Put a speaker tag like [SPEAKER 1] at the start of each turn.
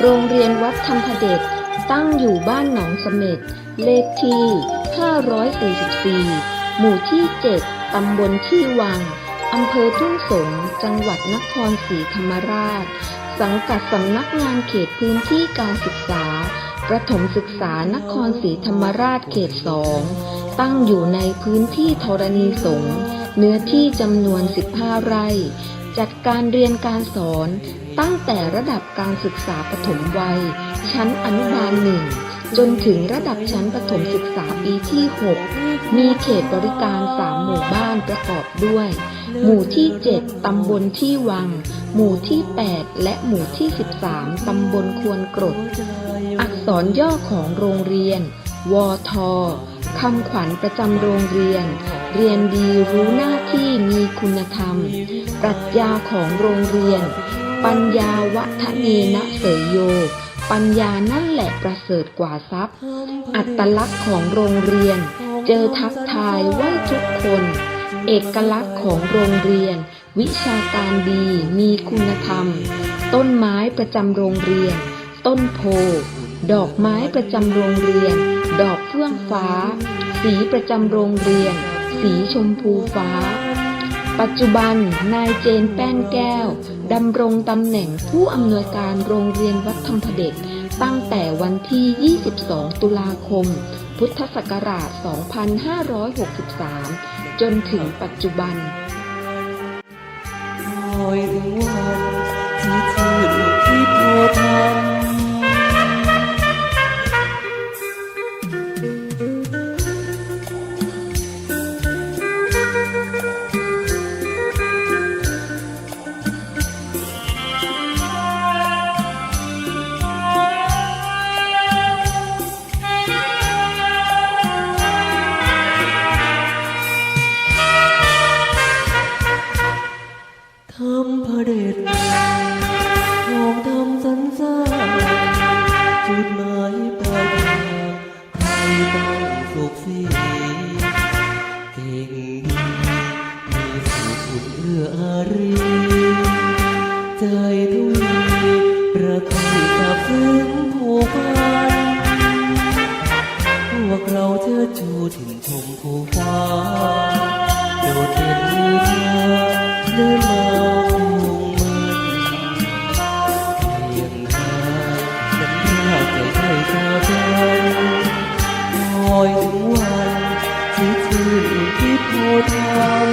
[SPEAKER 1] โรงเรียนวัดธรรมพเดชตั้งอยู่บ้านหนองเสม็ดเลขที่ 544 หมู่ที่ 7 ตำบลที่วัง อำเภอทุ่งสง จังหวัดนครศรีธรรมราช สังกัดสำนักงานเขตพื้นที่การศึกษา ประถมศึกษานครศรีธรรมราชเขต 2 ตั้งอยู่ในพื้นที่ธรณีสงฆ์เนื้อที่จำนวน 15 ไร่ จัดการเรียนการสอนตั้งแต่ระดับการศึกษาปฐมวัย ชั้นอนุบาลหนึ่งจนถึงระดับชั้นประถมศึกษาปีที่ 6 มีเขตบริการ 3 หมู่บ้านประกอบด้วย หมู่ที่ 7 ตำบลที่วัง หมู่ที่ 8 และหมู่ที่ 13 ตำบลควรกรด อักษรย่อของโรงเรียน วทคำขวัญประจำโรงเรียน เรียนดีรู้หน้าที่ มีคุณธรรม ปรัชญาของโรงเรียน ปัญญาวัฒเนนะเสยโย ปัญญานั่นแหละประเสริฐกว่าทรัพย์ อัตลักษณ์ของโรงเรียน เจอทักทายไหวทุกคน เอกลักษณ์ของโรงเรียน วิชาการดีมีคุณธรรม ต้นไม้ประจำโรงเรียน ต้นโพดอกไม้ประจำโรงเรียน ดอกเฟื่องฟ้า สีประจำโรงเรียน สีชมพูฟ้า ปัจจุบันนายเจนแป้นแก้วดำรงตำแหน่งผู้อำนวยการโรงเรียนวัดธรรมพเดชตั้งแต่วันที่ 22 ตุลาคม พุทธศักราช 2563 จนถึงปัจจุบัน
[SPEAKER 2] คอยถึง สุขสีเก่งดีมีสุขอุ่นเอื้ออารีใจทุยประทับซาบซึ้ง เรา